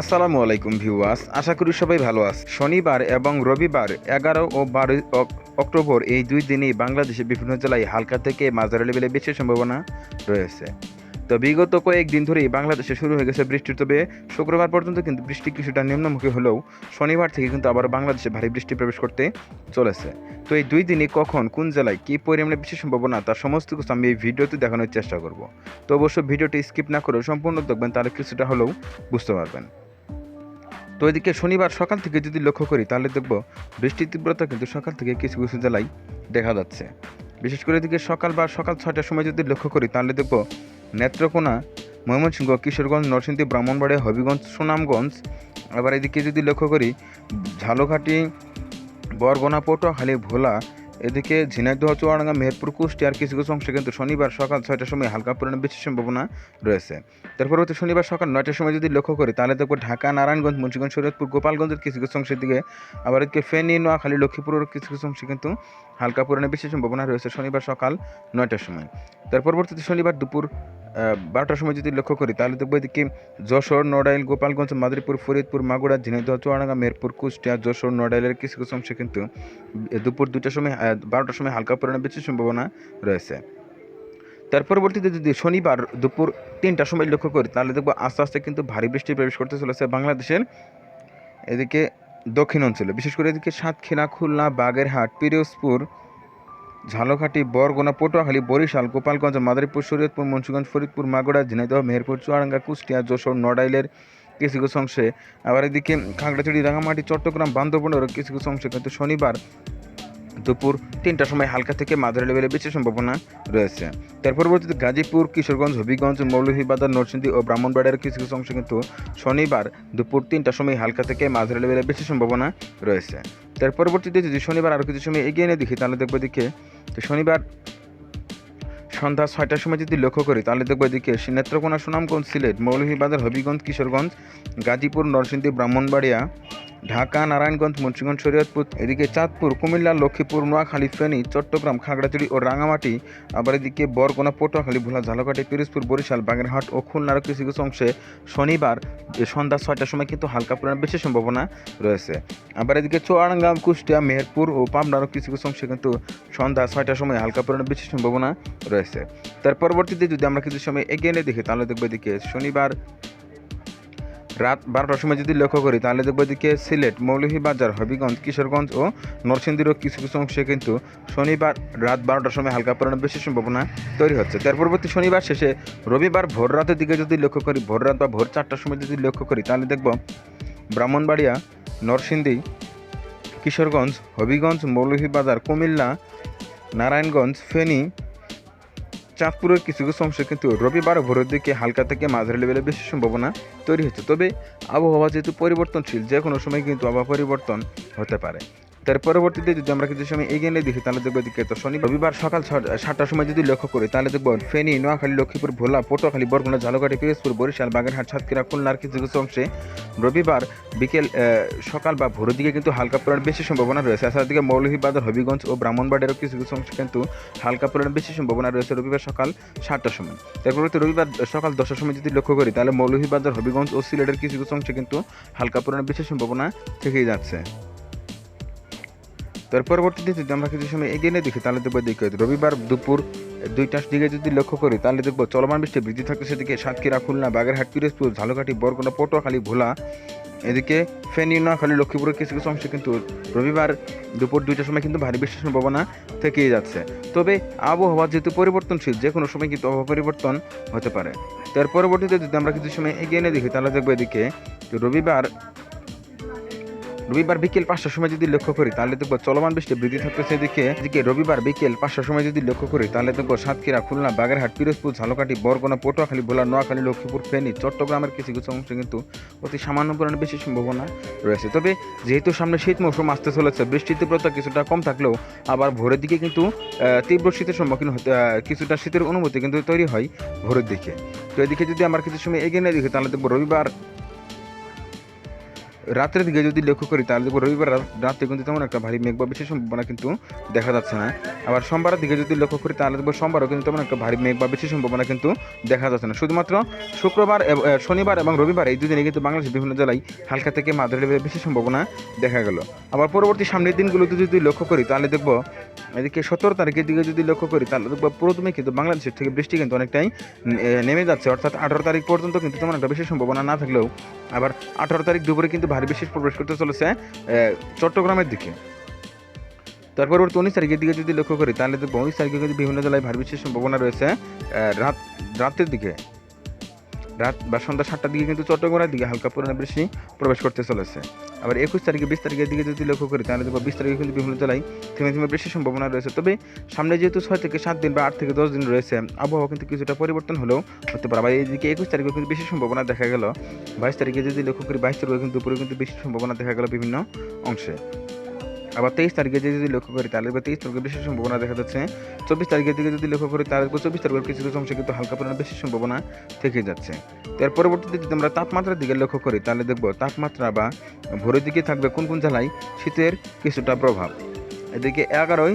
আসসালামু আলাইকুম ভিউয়ার্স, আশা করি সবাই ভালো আছে শনিবার এবং রবিবার এগারো ও বারো অক্টোবর এই দুই দিনেই বাংলাদেশের বিভিন্ন জেলায় হালকা থেকে মাঝারি লেভেলে বেশি সম্ভাবনা রয়েছে। তো বিগত কয়েকদিন ধরেই বাংলাদেশে শুরু হয়ে গেছে বৃষ্টি, তবে শুক্রবার পর্যন্ত কিন্তু বৃষ্টি কিছুটা নিম্নমুখী হলেও শনিবার থেকে কিন্তু আবার বাংলাদেশে ভারী বৃষ্টি প্রবেশ করতে চলেছে। তো এই দুই দিনে কখন, কোন জেলায় কী পরিমাণে বৃষ্টির সম্ভাবনা, তার সমস্ত কিছু আমি এই ভিডিওতে দেখানোর চেষ্টা করব। তো অবশ্য ভিডিওটি স্কিপ না করে সম্পূর্ণ দেখবেন, তাহলে কিছুটা হলেও বুঝতে পারবেন। তো এদিকে শনিবার সকাল থেকে যদি লক্ষ্য করি, তাহলে দেখব বৃষ্টির তীব্রতা কিন্তু সকাল থেকে কিছু কিছু জেলায় দেখা যাচ্ছে। বিশেষ করে এদিকে সকাল বা সকাল ছয়টার সময় যদি লক্ষ্য করি, তাহলে দেখব নেত্রকোনা, ময়মনসিংহ, কিশোরগঞ্জ, নরসিংদী, ব্রাহ্মণবাড়িয়া, হবিগঞ্জ, সুনামগঞ্জ। আবার এদিকে যদি লক্ষ্য করি, ঝালকাঠি, বরগোনা, পটুয়াখালী, ভোলা এদিকে ঝিনাইদহ, চুয়াডাঙ্গা, মেহেরপুর কুষ্টিয়ার কিছু কিছু অংশে কিন্তু শনিবার সকাল ছয়টার সময় হালকা পরিমাণে বৃষ্টির সম্ভাবনা রয়েছে। তার পরবর্তী শনিবার সকাল নয়টার সময় যদি লক্ষ্য করি, তাহলে দেখব ঢাকা, নারায়ণগঞ্জ, মুন্সিগঞ্জ, শরীয়তপুর, গোপালগঞ্জের কিছু কিছু অংশের দিকে, আবার এদিকে ফেনী, নোয়াখালী, লক্ষ্মীপুরের কিছু কিছু অংশে কিন্তু হালকা পরিমাণে বৃষ্টির সম্ভাবনা রয়েছে শনিবার সকাল নয়টার সময়। তার পরবর্তীতে শনিবার দুপুর বারোটার সময় যদি লক্ষ্য করি, তাহলে দেখব এদিকে যশোর, নড়াইল, গোপালগঞ্জ, মাদারীপুর, ফরিদপুর, মাগুরা, ঝিনাইদহ, চুয়াডাঙ্গা মেহেরপুর কুষ্টিয়া, যশোর, নড়াইলের কিছু কিছু অংশে কিন্তু দুপুর দুটার সময় বারোটার সময় হালকা পরিমাণে বৃষ্টির সম্ভাবনা রয়েছে। তার পরবর্তীতে যদি শনিবার দুপুর তিনটার সময় লক্ষ্য করি, তাহলে দেখব আস্তে আস্তে কিন্তু ভারী বৃষ্টি প্রবেশ করতে চলেছে বাংলাদেশের এদিকে দক্ষিণ অঞ্চলে। বিশেষ করে এদিকে সাতক্ষীরা, খুলনা, বাগেরহাট, পিরোজপুর ঝালকাঠি, বরগুনা, পটুয়াখালী, বরিশাল, গোপালগঞ্জ, মাদারীপুর, শরীয়তপুর, মুন্সিগঞ্জ, ফরিদপুর, মাগুরা, ঝিনাইদহ, মেহেরপুর, চুয়াডাঙ্গা, কুষ্টিয়া, যশোর, নড়াইলের কিছু কিছু অংশে আবার এদিকে খাগড়াছড়ি রাঙামাটি চট্টগ্রাম, বান্দরবনেরও কিছু কিছু অংশে কিন্তু শনিবার দুপুর তিনটার সময় হালকা থেকে মাঝারি লেভেলে বেশি সম্ভাবনা রয়েছে। তার পরবর্তীতে গাজীপুর, কিশোরগঞ্জ, হবিগঞ্জ, মৌলভীবাজার, নরসিংদী ও ব্রাহ্মণবাড়িয়ার কিছু কিছু অংশে কিন্তু শনিবার দুপুর তিনটার সময় হালকা থেকে মাঝারি লেভেলে বেশি সম্ভাবনা রয়েছে। তার পরবর্তীতে যদি শনিবার আরও কিছু সময় এগিয়ে নিয়ে দেখি, তাহলে দেখব দিকে তো শনিবার সন্ধ্যা ছয়টার সময় যদি লক্ষ্য করি, তাহলে দেখব এদিকে নেত্রকোনা সুনামগঞ্জ সিলেট, মৌলভীবাজার, হবিগঞ্জ, কিশোরগঞ্জ, গাজীপুর, নরসিংদী, ব্রাহ্মণবাড়িয়া ঢাকা, নারায়ণগঞ্জ, মুন্সিগঞ্জ, শরীয়তপুর, এদিকে চাঁদপুর, কুমিল্লা, লক্ষ্মীপুর, নোয়াখালী, ফেনী, চট্টগ্রাম, খাগড়াছড়ি ও রাঙামাটি। আবার এদিকে বরগুনা, পটুয়াখালী, ভোলা, ঝালকাঠি, পিরোজপুর, বরিশাল, বাগেরহাট ও খুলনার কিছু কিছু অংশে শনিবার সন্ধ্যা ছয়টার সময় কিন্তু হালকা পরিমাণ বেশি সম্ভাবনা রয়েছে। আবার এদিকে চুয়াডাঙ্গা, কুষ্টিয়া, মেহেরপুর ও পাবনারও কিছু কিছু অংশে কিন্তু সন্ধ্যা ছয়টার সময় হালকা পরিমাণ বেশি সম্ভাবনা রয়েছে। তার পরবর্তীতে যদি আমরা কিছু সময় এগিয়ে নিয়ে দেখি, তাহলে দেখব এদিকে শনিবার রাত বারোটার সময় যদি লক্ষ্য করি, তাহলে দেখব এদিকে সিলেট মৌলভীবাজার হবিগঞ্জ, কিশোরগঞ্জ ও নরসিংদীরও কিছু কিছু অংশে কিন্তু শনিবার রাত বারোটার সময় হালকা পরিমাণে বেশি সম্ভাবনা তৈরি হচ্ছে। তার পরবর্তী শনিবার শেষে রবিবার ভোর রাতের দিকে যদি লক্ষ্য করি, ভোর রাত বা ভোর চারটার সময় যদি লক্ষ্য করি, তাহলে দেখব ব্রাহ্মণবাড়িয়া, নরসিংদী, কিশোরগঞ্জ, হবিগঞ্জ মৌলভীবাজার কুমিল্লা, নারায়ণগঞ্জ, ফেনী চাঁদপুরের কিছু কিছু অংশ কিন্তু রবিবার ভোরের দিকে হালকা থেকে মাঝারি লেভেলে বেশি সম্ভাবনা তৈরি হচ্ছে। তবে আবহাওয়া যেহেতু পরিবর্তনশীল যে কোনো সময় কিন্তু আবহাওয়া পরিবর্তন হতে পারে। তার পরবর্তীতে যদি আমরা কিছু সময় এগিয়ে নিয়ে দেখি, তাহলে দেখব দিকে তো শনি রবিবার সকাল সাতটার সময় যদি লক্ষ্য করি, তাহলে দেখব ফেনী, নোয়াখালী, লক্ষ্মীপুর, ভোলা, পটুয়াখালী, বরগুনা ঝালকাঠি পিরোজপুর, বরিশাল, বাগেরহাট, সাতক্ষীরা খুলনার কিছু কিছু অংশে রবিবার বিকেল সকাল বা ভোরের দিকে কিন্তু হালকা পরিমাণ বেশি সম্ভাবনা রয়েছে। এছাড়া দিকে মৌলভীবাজার, হবিগঞ্জ ও ব্রাহ্মণবাড়িয়ারও কিছু কিছু অংশে কিন্তু হালকা পরিমাণ বেশি সম্ভাবনা রয়েছে রবিবার সকাল সাতটার সময়। তারপর রবিবার সকাল দশটার সময় যদি লক্ষ্য করি, তাহলে মৌলভীবাজার, হবিগঞ্জ ও সিলেটের কিছু কিছু অংশে কিন্তু হালকা পরিমাণ বেশি সম্ভাবনা থেকেই যাচ্ছে। তার পরবর্তীতে যদি আমরা কিছু সময় এগিয়ে নিয়ে দেখি, তাহলে দেখব দেখি রবিবার দুপুর দুইটার দিকে যদি লক্ষ্য করি, তাহলে দেখব চলমান বৃষ্টি বৃদ্ধি থাকতে সেদিকে সাতক্ষীরা, খুলনা, বাগেরহাট, পিরোজপুর, ঝালকাঠি, বরগুনা, পটুয়াখালী, ভোলা, এদিকে ফেনী, নোয়াখালী লক্ষ্মীপুরের কিছু কিছু অংশে কিন্তু রবিবার দুপুর দুইটার সময় কিন্তু ভারী বৃষ্টির সম্ভাবনা থেকেই যাচ্ছে। তবে আবহাওয়া যেহেতু পরিবর্তনশীল, যে কোনো সময় কিন্তু আবহাওয়া পরিবর্তন হতে পারে। তার পরবর্তীতে যদি আমরা কিছু সময় এগিয়ে নিয়ে দেখি, তাহলে দেখব এদিকে রবিবার রবিবার বিকেল পাঁচটার সময় যদি লক্ষ্য করি, তাহলে দেখব চলমান বৃষ্টি বৃদ্ধি থাকতেছে এদিকে। এদিকে রবিবার বিকেল পাঁচটার সময় যদি লক্ষ্য করি, তাহলে দেখব সাতক্ষীরা, খুলনা, বাগেরহাট, পিরোজপুর, ঝালকাঠি, বরগুনা, পটুয়াখালী, ভোলা, নোয়াখালী, লক্ষ্মীপুর, ফেনী, চট্টগ্রামের কিছু কিছু অংশ কিন্তু অতি সামান্য পরিমাণে বেশি সম্ভাবনা রয়েছে। তবে যেহেতু সামনে শীত মৌসুম আসতে চলেছে, বৃষ্টির তীব্রতা কিছুটা কম থাকলেও আবার ভোরের দিকে কিন্তু তীব্র শীতের সম্মুখীন হতে কিছুটা শীতের অনুভূতি কিন্তু তৈরি হয় ভোরের দিকে। তো এদিকে যদি আমার কিছু সময় এগিয়ে নিয়ে দেখি, তাহলে দেখব রবিবার রাতের দিকে যদি লক্ষ্য করি, তাহলে দেখব রবিবার রাত- কিন্তু তেমন একটা ভারী মেঘ বা বিশেষ সম্ভাবনা কিন্তু দেখা যাচ্ছে না। আবার সোমবারের দিকে যদি লক্ষ্য করি, তাহলে দেখব সোমবারও কিন্তু তেমন একটা ভারী মেঘ বা বেশি সম্ভাবনা কিন্তু দেখা যাচ্ছে না। শুধুমাত্র শুক্রবার শনিবার এবং রবিবার এই দুদিনে কিন্তু বাংলাদেশের বিভিন্ন জেলায় হালকা থেকে মাঝারি লেভেলের বেশি সম্ভাবনা দেখা গেল। আবার পরবর্তী সামনের দিনগুলোতে যদি লক্ষ্য করি, তাহলে দেখব এদিকে সতেরো তারিখের দিকে যদি লক্ষ্য করি, তাহলে দেখব প্রথমে কিন্তু বাংলাদেশের থেকে বৃষ্টি কিন্তু অনেকটাই নেমে যাচ্ছে। অর্থাৎ আঠারো তারিখ পর্যন্ত কিন্তু তেমন একটা বেশি সম্ভাবনা না থাকলেও, আবার আঠারো তারিখ দুপুরে কিন্তু ভারী বৃষ্টি প্রবেশ করতে চলেছে চট্টগ্রামের দিকে। তার পরবর্তী উনিশ তারিখের দিকে যদি লক্ষ্য করি, তাহলে দেখব উনিশ তারিখে কিন্তু বিভিন্ন জেলায় ভারী বৃষ্টির সম্ভাবনা রয়েছে রাত রাতের দিকে। রাত বা সন্ধ্যা সাতটার দিকে কিন্তু চট্টগ্রামের দিকে হালকা পরিমাণে বৃষ্টি প্রবেশ করতে চলেছে। আবার একুশ তারিখে, বিশ তারিখের দিকে যদি লক্ষ্য করি, তাহলে দেখব বিশ তারিখে কিন্তু বিভিন্ন জেলায় থেমে থেমে বৃষ্টির সম্ভাবনা রয়েছে। তবে সামনে যেহেতু ছয় থেকে সাত দিন বা আট থেকে দশ দিন রয়েছে, আবহাওয়া কিন্তু কিছুটা পরিবর্তন হলেও হতে পারে। আবার এইদিকে একুশ তারিখে কিন্তু বেশি সম্ভাবনা দেখা গেল। বাইশ তারিখে যদি লক্ষ্য করি, বাইশ তারিখে কিন্তু দুপুরে কিন্তু বেশি সম্ভাবনা দেখা গেল বিভিন্ন অংশে। আবার তেইশ তারিখে যদি লক্ষ্য করি, তাহলে তেইশ তারিখে বেশি সম্ভাবনা দেখা যাচ্ছে। চব্বিশ তারিখের দিকে যদি লক্ষ্য করি, তাহলে চব্বিশ তারিখের কিছু কিছু অংশে কিন্তু হালকা পরিমাণে বেশি সম্ভাবনা থেকে যাচ্ছে। তো এর পরবর্তীতে যদি আমরা তাপমাত্রার দিকে লক্ষ্য করি, তাহলে দেখব তাপমাত্রা বা ভোরের দিকে থাকবে কোন কোন জেলায় শীতের কিছুটা প্রভাব। এদিকে এগারোই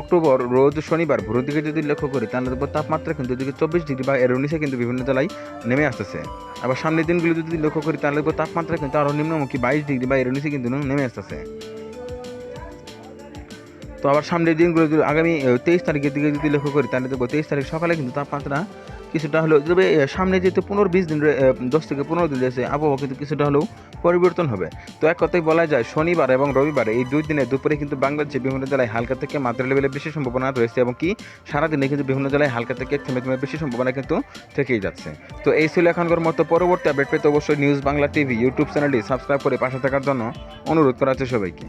অক্টোবর রোজ শনিবার ভোরের দিকে যদি লক্ষ্য করি, তাহলে দেখব তাপমাত্রা কিন্তু এদিকে চব্বিশ ডিগ্রি বা এর নিচে কিন্তু বিভিন্ন জেলায় নেমে আসতেছে। আবার সামনের দিনগুলো যদি লক্ষ্য করি, তাহলে দেখব তাপমাত্রা কিন্তু আরও নিম্নমুখী বাইশ ডিগ্রি বা এর নিচে কিন্তু নেমে আসতেছে। তো আবার সামনের দিনগুলো যদি আগামী তেইশ তারিখের দিকে যদি লক্ষ্য করি, তাহলে দেখব তেইশ তারিখ সকালে কিন্তু তাপমাত্রা কিছুটা হলেও, তবে সামনে যেহেতু পনেরো বিশ দিন দশ থেকে পনেরো দিন রয়েছে, আবহাওয়া কিন্তু কিছুটা হলেও পরিবর্তন হবে। তো এক কথায় বলা যায়, শনিবার এবং রবিবার এই দুই দিনে দুপুরে কিন্তু বাংলাদেশের বিভিন্ন জেলায় হালকা থেকে মাত্রা লেভেলে বেশি সম্ভাবনা রয়েছে এবং কি সারাদিনে কিন্তু বিভিন্ন জেলায় হালকা থেকে থেমে থেমে বেশি সম্ভাবনা কিন্তু থেকেই যাচ্ছে। তো এই ছিল এখনকার মতো পরবর্তী আপডেট পেতে অবশ্যই নিউজ বাংলা টিভি ইউটিউব চ্যানেলটি সাবস্ক্রাইব করে পাশে থাকার জন্য অনুরোধ করা হচ্ছে সবাইকে।